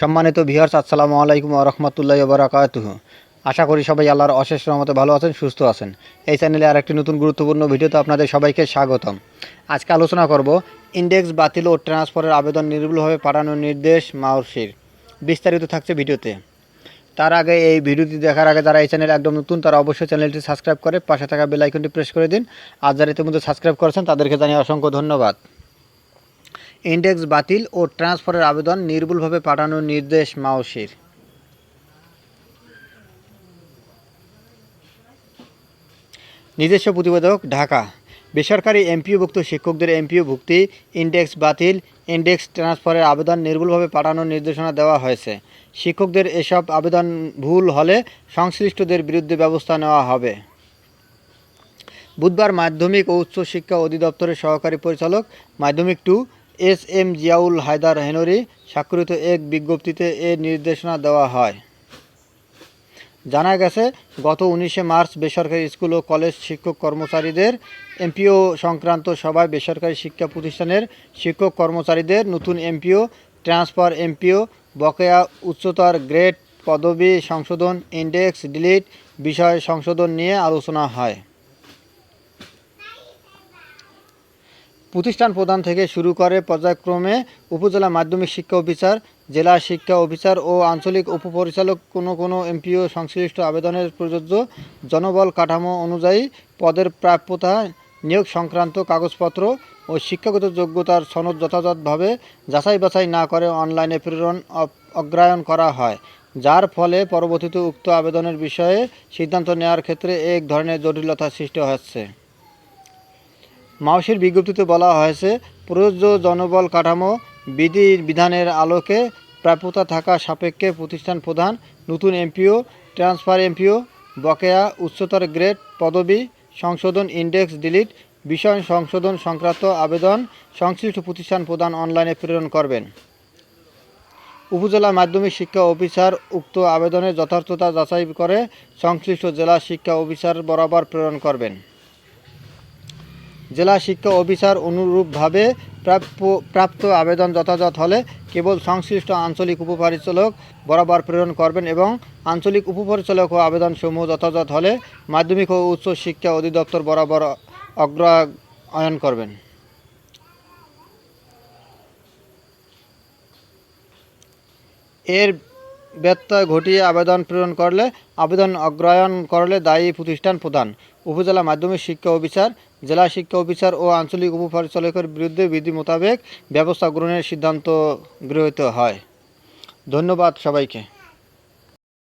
সম্মানিত ভিউয়ার্স আসসালামু আলাইকুম রহমতুল্লাহ বারাকাতুহ। আশা করি সবাই আল্লাহর অশেষ রহমতে ভালো আছেন, সুস্থ আছেন। এই চ্যানেলে আরেকটি নতুন গুরুত্বপূর্ণ ভিডিওতে আপনাদের সবাইকে স্বাগতম। আজকে আলোচনা করব ইন্ডেক্স বাতিল ও ট্রান্সফারের আবেদন নির্ভুলভাবে পাঠানোর নির্দেশ, মাউসির। বিস্তারিত থাকছে ভিডিওতে। তার আগে এই ভিডিওটি দেখার আগে যারা এই চ্যানেলে একদম নতুন, তারা অবশ্যই চ্যানেলটি সাবস্ক্রাইব করে পাশে থাকা বেল আইকনটি প্রেস করে দিন। আর যারা ইতিমধ্যে সাবস্ক্রাইব করেছেন, তাদেরকে জানিয়ে অসংখ্য ধন্যবাদ। ইন্ডেক্স বাতিল ও ট্রান্সফারের আবেদন নির্ভুলভাবে পাঠানোর নির্দেশ মাওসির। নিজস্ব প্রতিবেদক, ঢাকা। বেসরকারি এমপিওভুক্ত শিক্ষকদের এমপিও ভুক্তি ইন্ডেক্স বাতিল, ইন্ডেক্স ট্রান্সফারের আবেদন নির্ভুলভাবে পাঠানোর নির্দেশনা দেওয়া হয়েছে। শিক্ষকদের এসব আবেদন ভুল হলে সংশ্লিষ্টদের বিরুদ্ধে ব্যবস্থা নেওয়া হবে। বুধবার মাধ্যমিক ও উচ্চ শিক্ষা অধিদপ্তরের সহকারী পরিচালক, মাধ্যমিক two S M Ziaul Haider Henry স্বাক্ষরিত এক বিজ্ঞপ্তিতে এ নির্দেশনা দেওয়া হয়। জানা গেছে, গত উনিশে মার্চ বেসরকারি স্কুল ও কলেজ শিক্ষক কর্মচারীদের এমপিও সংক্রান্ত সভায় বেসরকারি শিক্ষা প্রতিষ্ঠানের শিক্ষক কর্মচারীদের নতুন এমপিও, ট্রান্সফার এমপিও, বকেয়া উচ্চতর গ্রেড পদবি সংশোধন ইন্ডেক্স ডিলিট বিষয় সংশোধন নিয়ে আলোচনা হয়। প্রতিষ্ঠান প্রদান থেকে শুরু করে পর্যায়ক্রমে উপজেলা মাধ্যমিক শিক্ষা অফিসার, জেলা শিক্ষা অফিসার ও আঞ্চলিক উপপরিচালক কোনো কোনো এমপিও সংশ্লিষ্ট আবেদনের প্রযোজ্য জনবল কাঠামো অনুযায়ী পদের প্রাপ্যতা, নিয়োগ সংক্রান্ত কাগজপত্র ও শিক্ষাগত যোগ্যতার সনদ যথাযথভাবে যাচাই বাছাই না করে অনলাইনে প্রেরণ অগ্রায়ন করা হয়, যার ফলে পরবর্তীতে উক্ত আবেদনের বিষয়ে সিদ্ধান্ত নেওয়ার ক্ষেত্রে এক ধরনের জটিলতা সৃষ্টি হচ্ছে। মাউসির বিজ্ঞপ্তিতে বলা হয়েছে, প্রযোজ্য জনবল কাঠামো বিধি বিধানের আলোকে প্রাপ্যতা থাকা সাপেক্ষে প্রতিষ্ঠান প্রধান, নতুন এমপিও, ট্রান্সফার এমপিও, বকেয়া, উচ্চতর গ্রেড, পদবি, সংশোধন ইন্ডেক্স ডিলিট, বিষয় সংশোধন সংক্রান্ত আবেদন, সংশ্লিষ্ট প্রতিষ্ঠান প্রধান অনলাইনে প্রেরণ করবেন। উপজেলা মাধ্যমিক শিক্ষা অফিসার উক্ত আবেদনের যথার্থতা যাচাই করে সংশ্লিষ্ট জেলা শিক্ষা অফিসার বরাবর প্রেরণ করবেন। জেলা শিক্ষা অফিসার অনুরূপভাবে প্রাপ্য, প্রাপ্ত আবেদন যথাযথ হলে কেবল সংশ্লিষ্ট আঞ্চলিক উপপরিচালক বরাবর প্রেরণ করবেন এবং আঞ্চলিক উপপরিচালক ও আবেদনসমূহ যথাযথ হলে মাধ্যমিক ও উচ্চ শিক্ষা অধিদপ্তর বরাবর অগ্রায়ণ করবেন। এর ব্যত্যয় ঘটিয়ে আবেদন প্রেরণ করলে, আবেদন অগ্রায়ণ করলে দায়ী প্রতিষ্ঠান প্রধান, উপজেলা মাধ্যমিক শিক্ষা অফিসার, জেলা শিক্ষা অফিসার ও আঞ্চলিক উপপরিচালকের বিরুদ্ধে বিধি মোতাবেক ব্যবস্থা গ্রহণের সিদ্ধান্ত গৃহীত হয়। ধন্যবাদ সবাইকে।